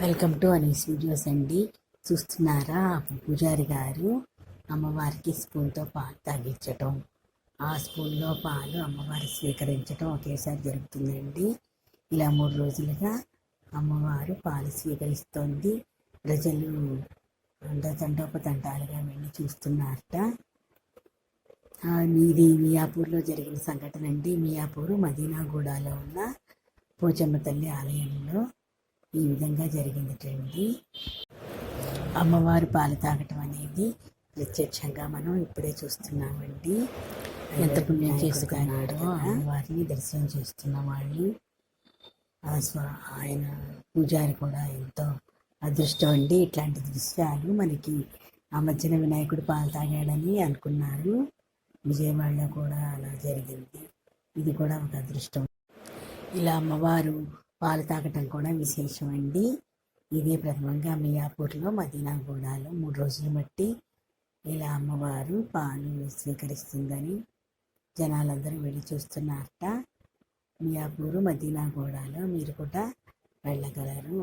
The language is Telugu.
వెల్కమ్ టు అనీస్ వీడియోస్ అండి. చూస్తున్నారా? పూజారి గారు అమ్మవారికి స్పూన్తో పాలు తాగించటం ఆ స్పూన్లో పాలు అమ్మవారు స్వీకరించటం ఒకేసారి జరుగుతుందండి. ఇలా మూడు రోజులుగా అమ్మవారు పాలు స్వీకరిస్తోంది. ప్రజలు తండోపతండాలుగా వెళ్ళి చూస్తున్నారట. మీది మియాపూర్లో జరిగిన సంఘటన అండి. మియాపూర్ మదీనాగూడలో ఉన్న పోచమ్మ తల్లి ఆలయంలో ఈ విధంగా జరిగిందిటండి అమ్మవారు పాలు తాగటం అనేది ప్రత్యక్షంగా మనం ఇప్పుడే చూస్తున్నామండి. ఎంత పుణ్యం చేసుకున్నాడో అమ్మవారిని దర్శనం చేస్తున్న వాళ్ళు ఆ స్వ ఆయన పూజారి కూడా ఎంతో అదృష్టం అండి. ఇట్లాంటి దృశ్యాలు మనకి ఆ మధ్యన వినాయకుడు పాలు తాగాడని అనుకున్నారు. విజయవాడలో కూడా అలా జరిగింది. ఇది కూడా ఒక అదృష్టం. ఇలా అమ్మవారు పాలు తాగటం కూడా విశేషం అండి ఇదే ప్రథమంగా మియాపూర్లో మదీనా గూడాలో మూడు రోజులు బట్టి ఇలా అమ్మవారు పాలు స్వీకరిస్తుందని జనాలందరూ వెళ్ళి చూస్తున్నారట. మియాపూరు మదీనాగూడలో మీరు కూడా వెళ్ళగలరు.